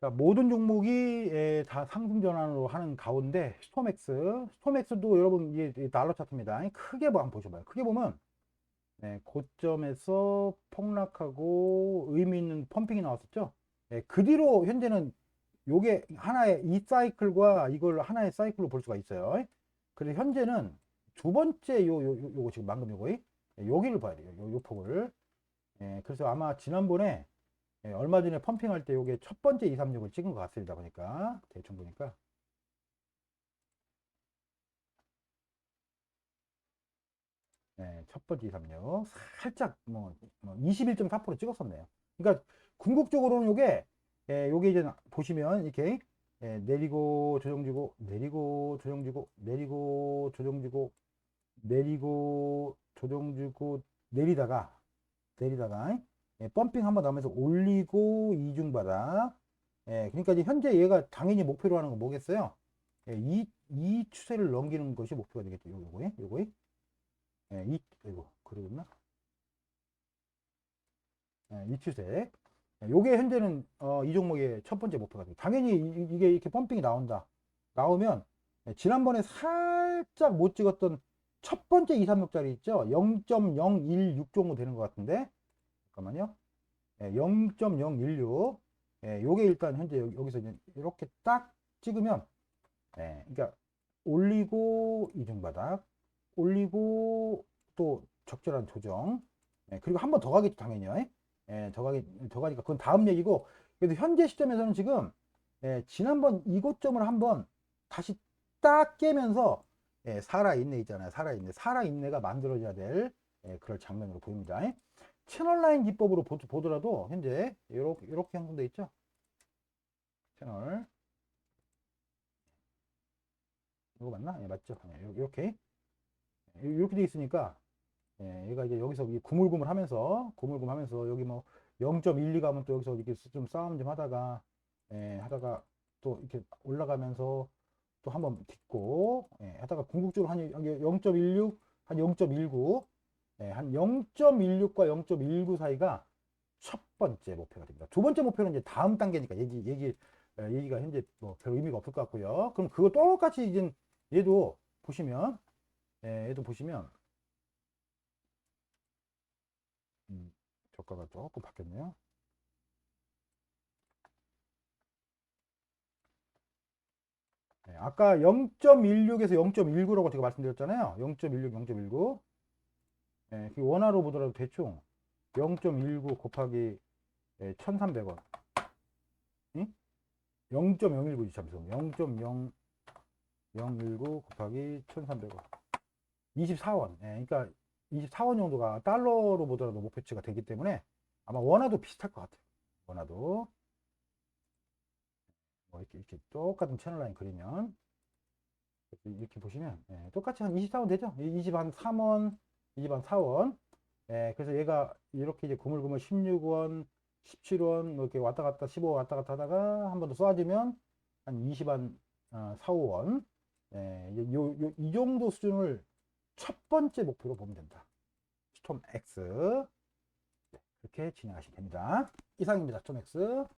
자, 모든 종목이 예, 다 상승 전환으로 하는 가운데 스톰엑스, 스톰엑스도 여러분 이게 이 달러 차트입니다. 크게 뭐 한번 보셔봐요. 크게 보면 네, 고점에서 폭락하고 의미 있는 펌핑이 나왔었죠. 예, 그 뒤로 현재는 요게 하나의 이 사이클과 이걸 하나의 사이클로 볼 수가 있어요. 그래서 현재는 두 번째 요, 요, 요, 요거 지금 방금 요거 예, 여기를 봐야 돼요. 요, 요 폭을. 예, 그래서 아마 지난번에 예, 얼마 전에 펌핑할 때 요게 첫 번째 236을 찍은 것 같습니다. 보니까 대충 보니까 네, 첫 번째 236 살짝 뭐, 뭐 21.4% 찍었었네요. 그러니까 궁극적으로는 요게 예, 요게 이제 보시면 이렇게 예, 내리고 조정지고 내리고 조정지고 내리고 조정지고 내리고 조정지고 내리다가 내리다가 예, 펌핑 한번 나오면서 올리고 이중 바닥 예, 그러니까 이제 현재 얘가 당연히 목표로 하는 건 뭐겠어요? 예, 이, 이 추세를 넘기는 것이 목표가 되겠죠. 요, 요거에 요거에 예, 이 이거 그러겠나? 예, 이 추세 예, 요게 현재는 어, 이 종목의 첫 번째 목표가 돼요. 당연히 이, 이게 이렇게 펌핑이 나온다. 나오면 예, 지난번에 살짝 못 찍었던 첫 번째 236짜리 있죠? 0.016 정도 되는 것 같은데 잠깐만요. 예, 0.016 예, 요게 일단 현재 여기, 여기 서 이제 이렇게 딱 찍으면 예, 그러니까 올리고 이중바닥 올리고 또 적절한 조정. 예, 그리고 한 번 더 가겠죠 당연히요. 예, 더 가기 더 가니까 그건 다음 얘기고. 그래도 현재 시점에서는 지금 예, 지난번 이 고점을 한번 다시 딱 깨면서 예, 살아있네 있잖아요. 살아있네. 살아있네가 만들어져야 될 예, 그럴 장면으로 보입니다 채널 라인 기법으로 보, 보더라도 현재 이렇게 이렇게 형성돼 있죠 채널 이거 맞나? 예, 맞죠? 예, 이렇게 이렇게 돼 있으니까 예, 얘가 이제 여기서 이 구물구물 하면서 구물구물 하면서 여기 뭐 0.12 가면 또 여기서 이렇게 좀 싸움 좀 하다가 예, 하다가 또 이렇게 올라가면서 또 한번 딛고 예, 하다가 궁극적으로 한 0.16, 한 0.19, 예, 한 0.16과 0.19 사이가 첫 번째 목표가 됩니다. 두 번째 목표는 이제 다음 단계니까 얘기 얘기 예, 얘기가 현재 뭐 별 의미가 없을 것 같고요. 그럼 그거 똑같이 이제 얘도 보시면 예, 얘도 보시면 음, 저가가 조금 바뀌었네요. 네, 아까 0.16에서 0.19라고 제가 말씀드렸잖아요. 0.16, 0.19. 네, 그 원화로 보더라도 대충 0.19 곱하기 예, 1,300원. 응? 0.019지 잠시만. 0.019 곱하기 1,300원. 24원. 예, 그러니까 24원 정도가 달러로 보더라도 목표치가 되기 때문에 아마 원화도 비슷할 것 같아요. 원화도. 뭐 이렇게, 이렇게 똑같은 채널 라인 그리면 이렇게, 보시면 예, 똑같이 한 24원 되죠? 20한 3원, 20한 4원. 예, 그래서 얘가 이렇게 이제 고물고물 16원, 17원 뭐 이렇게 왔다 갔다 15원 왔다 갔다 하다가 한 번 더 쏴지면 한 20한 어, 4, 5원. 예, 요, 요, 이 정도 수준을 첫 번째 목표로 보면 된다. 스톰 X. 네, 그렇게 진행하시면 됩니다. 이상입니다. 스톰 X.